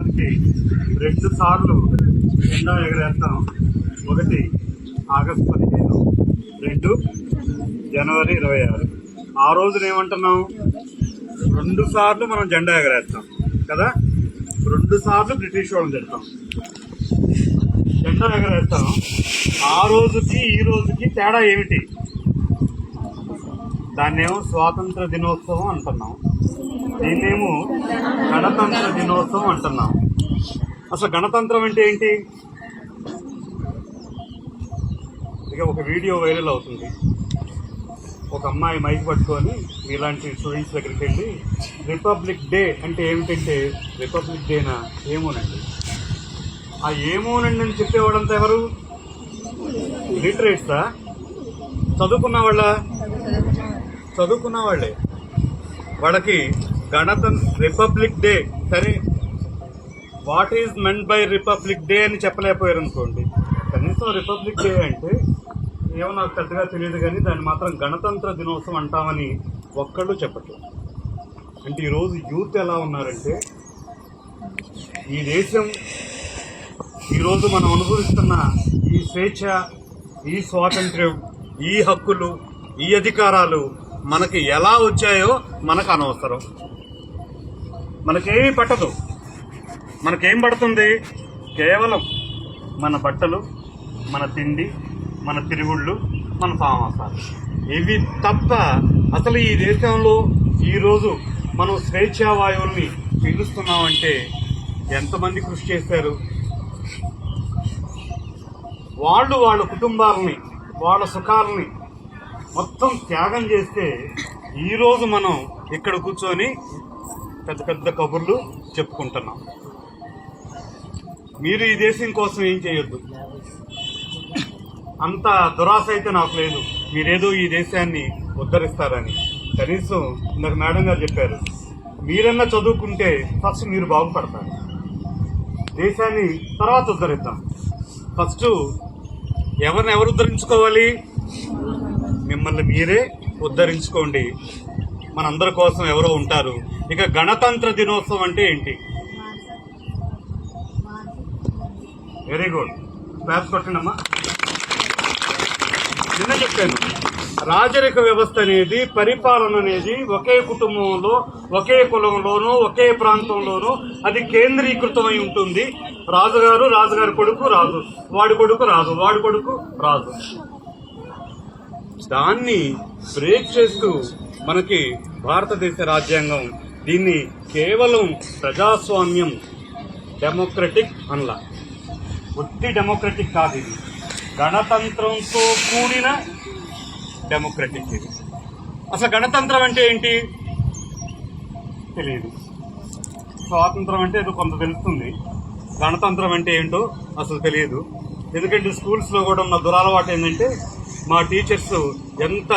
మనకి రెండు సార్లు జెండా ఎగరేస్తాం. ఒకటి ఆగస్టు పదిహేను రెండు జనవరి ఇరవై ఆరు. ఆ రోజున ఏమంటున్నాం? రెండు సార్లు మనం జెండా ఎగరేస్తాం కదా? రెండు సార్లు బ్రిటిష్ వాళ్ళని తిడతాం. జెండా ఎగరేస్తాం. ఆ రోజుకి ఈ రోజుకి తేడా ఏమిటి? దాన్నేమో స్వాతంత్ర దినోత్సవం అంటున్నాం. దీన్నేమో గణతంత్ర దినోత్సవం అంటున్నాం. అసలు గణతంత్రం అంటే ఏంటి? ఇక ఒక వీడియో వైరల్ అవుతుంది. ఒక అమ్మాయి మైక్ పట్టుకొని ఇలాంటి స్టూడెంట్స్ దగ్గరికి వెళ్ళి రిపబ్లిక్ డే అంటే ఏమిటంటే రిపబ్లిక్ డేనా? ఏమోనండి. ఆ ఏమోనండి అని చెప్పేవాడంతా ఎవరు? లిటరేట్సా? చదువుకున్న వాళ్ళ? చదువుకున్న వాళ్ళే వాళ్ళకి గణతంత్ర రిపబ్లిక్ డే సరే what is meant by republic day అని చెప్పలేకపోయారు అనుకోండి కనీసం రిపబ్లిక్ డే అంటే ఏమో నాకు పెద్దగా తెలియదు కానీ దాన్ని మాత్రం గణతంత్ర దినోత్సవం అంటామని ఒక్కళ్ళు చెప్పట్లేదు. అంటే ఈరోజు యూత్ ఎలా ఉన్నారంటే ఈ దేశం ఈరోజు మనం అనుభవిస్తున్న ఈ స్వేచ్ఛ ఈ స్వాతంత్ర్యం ఈ హక్కులు ఈ అధికారాలు మనకి ఎలా వచ్చాయో మనకు అనవసరం. మనకేమీ పట్టదు. మనకేం పడుతుంది? కేవలం మన బట్టలు మన తిండి మన తిరుగుళ్ళు మన సామాసాలు ఇవి తప్ప అసలు ఈ దేశంలో ఈరోజు మనం స్వేచ్ఛావాయువుల్ని పిలుస్తున్నామంటే పీలుస్తున్నామంటే ఎంతమంది కృషి చేశారు? వాళ్ళు వాళ్ళ కుటుంబాలని వాళ్ళ సుఖాలని మొత్తం త్యాగం చేస్తే ఈరోజు మనం ఇక్కడ కూర్చొని పెద్ద పెద్ద కబుర్లు చెప్పుకుంటున్నాం. మీరు ఈ దేశం కోసం ఏం చేయొద్దు. అంత దురాశ అయితే నాకు లేదు. మీరేదో ఈ దేశాన్ని ఉద్ధరిస్తారని. కనీసం ఇందాక మేడం గారు చెప్పారు మీరన్నా చదువుకుంటే ఫస్ట్ మీరు బాగుపడతారు. దేశాన్ని తర్వాత ఉద్ధరిద్దాం. ఫస్ట్ ఎవరిని ఎవరు ఉద్ధరించుకోవాలి? మిమ్మల్ని మీరే ఉద్ధరించుకోండి. మనందరి కోసం ఎవరో ఉంటారు. ఇక గణతంత్ర దినోత్సవం అంటే ఏంటి? వెరీ గుడ్ క్లాస్ కొట్టండమ్మా. నిన్న చెప్పాను. రాజరిక వ్యవస్థ అనేది పరిపాలన అనేది ఒకే కుటుంబంలో ఒకే కులంలోనూ ఒకే ప్రాంతంలోనూ అది కేంద్రీకృతమై ఉంటుంది. రాజుగారు రాజుగారి కొడుకు రాజు. వాడి కొడుకు రాజు. వాడి కొడుకు రాజు. దాన్ని బ్రేక్ చేస్తూ మనకి భారతదేశ రాజ్యాంగం దీన్ని కేవలం ప్రజాస్వామ్యం డెమోక్రటిక్ అనలా. ఒత్తి డెమోక్రటిక్ కాదు ఇది. గణతంత్రంతో కూడిన డెమోక్రటిక్ ఇది. అసలు గణతంత్రం అంటే ఏంటి? తెలియదు. స్వాతంత్రం అంటే ఏదో కొంత తెలుస్తుంది. గణతంత్రం అంటే ఏంటో అసలు తెలియదు. ఎందుకంటే స్కూల్స్లో కూడా ఉన్న దురలవాటు ఏంటంటే మా టీచర్స్ ఎంత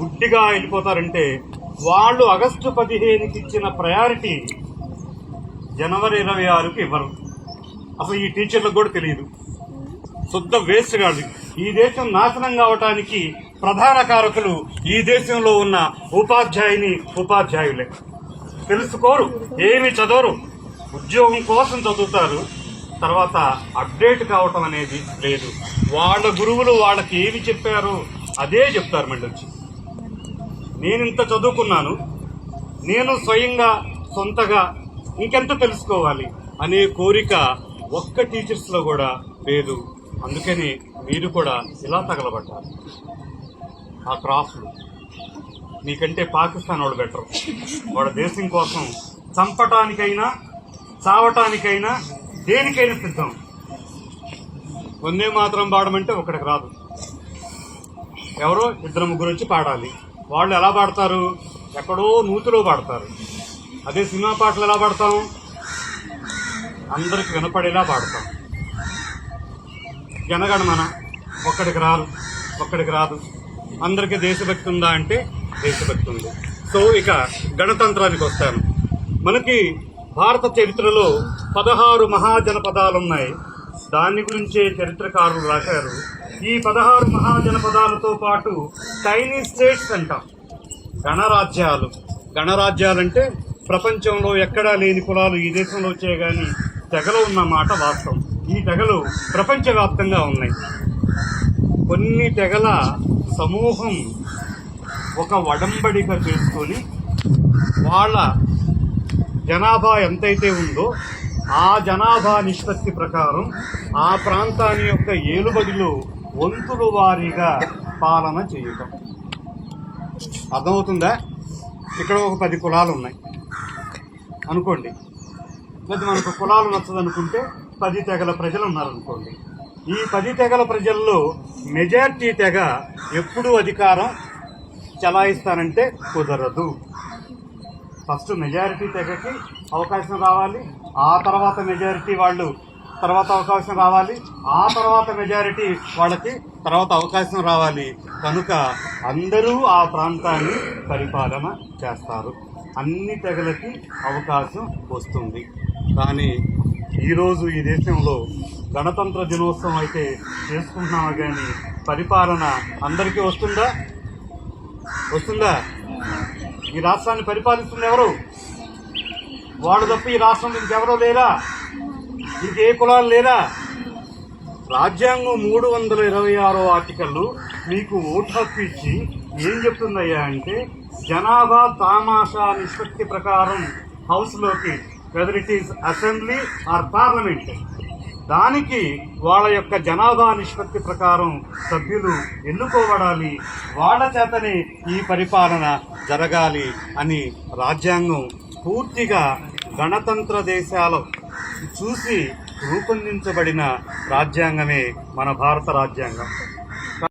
గుడ్డిగా వెళ్ళిపోతారంటే వాళ్ళు ఆగస్టు పదిహేనుకి ఇచ్చిన ప్రయారిటీ జనవరి ఇరవై ఆరుకి ఇవ్వరు. అసలు ఈ టీచర్లకు కూడా తెలియదు. శుద్ధ వేస్ట్ కాదు. ఈ దేశం నాశనం కావటానికి ప్రధాన కారకులు ఈ దేశంలో ఉన్న ఉపాధ్యాయుని ఉపాధ్యాయులే. తెలుసుకోరు ఏమి చదవరు ఉద్యోగం కోసం చదువుతారు తర్వాత అప్డేట్ కావటం అనేది లేదు. వాళ్ళ గురువులు వాళ్ళకి ఏమి చెప్పారో అదే చెప్తారు మళ్ళీ వచ్చి నేను ఇంత చదువుకున్నాను నేను స్వయంగా సొంతగా ఇంకెంత తెలుసుకోవాలి అనే కోరిక ఒక్క టీచర్స్లో కూడా లేదు. అందుకని మీరు కూడా ఇలా తగలబడ్డారు. ఆ క్రాఫ్లు మీకంటే పాకిస్తాన్ వాడు బెటర్. వాడు దేశం కోసం చంపటానికైనా చావటానికైనా దేనికైనా సిద్ధం. వందే మాత్రం పాడమంటే ఒకటికి రాదు. ఎవరో ఇద్దరు ముగ్గురు వచ్చి పాడాలి. వాళ్ళు ఎలా పాడతారు? ఎక్కడో నూతిలో పాడతారు. అదే సినిమా పాటలు ఎలా పాడతాం? అందరికి వినపడేలా పాడతాం. జనగణమన ఒక్కడికి రాదు ఒక్కడికి రాదు. అందరికీ దేశభక్తి ఉందా అంటే దేశభక్తి ఉంది. సో ఇక గణతంత్రానికి వస్తాను. మనకి భారత చరిత్రలో పదహారు మహాజనపదాలు ఉన్నాయి దాని గురించే చరిత్రకారులు రాశారు. ఈ పదహారు మహాజనపదాలతో పాటు టైనీ స్టేట్స్ అంటాం. గణరాజ్యాలు. గణరాజ్యాలంటే ప్రపంచంలో ఎక్కడా లేని కులాలు ఈ దేశంలో వచ్చాయి కానీ తెగలు ఉన్న మాట వాస్తవం. ఈ తెగలు ప్రపంచవ్యాప్తంగా ఉన్నాయి. కొన్ని తెగల సమూహం ఒక వడంబడిక చేసుకొని వాళ్ళ జనాభా ఎంతైతే ఉందో ఆ జనాభా నిష్పత్తి ప్రకారం ఆ ప్రాంతాన్ని యొక్క ఏలుబడిలో వంతులు వారీగా పాలన చేయటం. అర్థమవుతుందా? ఇక్కడ ఒక పది కులాలు ఉన్నాయి. అనుకోండి. లేదా మనకు కులాలు నచ్చదనుకుంటే పది తెగల ప్రజలు ఉన్నారనుకోండి. ఈ పది తెగల ప్రజల్లో మెజార్టీ తెగ ఎప్పుడు అధికారం చలాయిస్తానంటే కుదరదు. ఫస్ట్ మెజారిటీ తెగకి అవకాశం రావాలి. ఆ తర్వాత మెజారిటీ వాళ్ళు తర్వాత అవకాశం రావాలి. ఆ తర్వాత మెజారిటీ వాళ్ళకి తర్వాత అవకాశం రావాలి. కనుక అందరూ ఆ ప్రాంతాన్ని పరిపాలన చేస్తారు. అన్ని తెగలకి అవకాశం వస్తుంది. కానీ ఈరోజు ఈ దేశంలో గణతంత్ర దినోత్సవం అయితే చేసుకుంటున్నాము కానీ పరిపాలన అందరికీ వస్తుందా? వస్తుందా? ఈ రాష్ట్రాన్ని పరిపాలిస్తుంది ఎవరు? వాడు తప్ప ఈ రాష్ట్రం ఇంకెవరో లేరా? ఇంకే కులాలు లేరా? రాజ్యాంగం మూడు వందల ఇరవై ఆరో ఆర్టికల్ మీకు ఓటు హక్కు ఇచ్చి ఏం చెప్తుందయ్యా అంటే జనాభా తామాషా నిష్పత్తి ప్రకారం హౌస్లోకి whether it is assembly or parliament దానికి వాళ్ళ యొక్క జనాభా నిష్పత్తి ప్రకారం సభ్యులు ఎన్నుకోబడాలి. వాళ్ళ చేతనే ఈ పరిపాలన జరగాలి అని రాజ్యాంగం పూర్తిగా గణతంత్ర దేశాలు చూసి రూపొందించబడిన రాజ్యాంగమే మన భారత రాజ్యాంగం.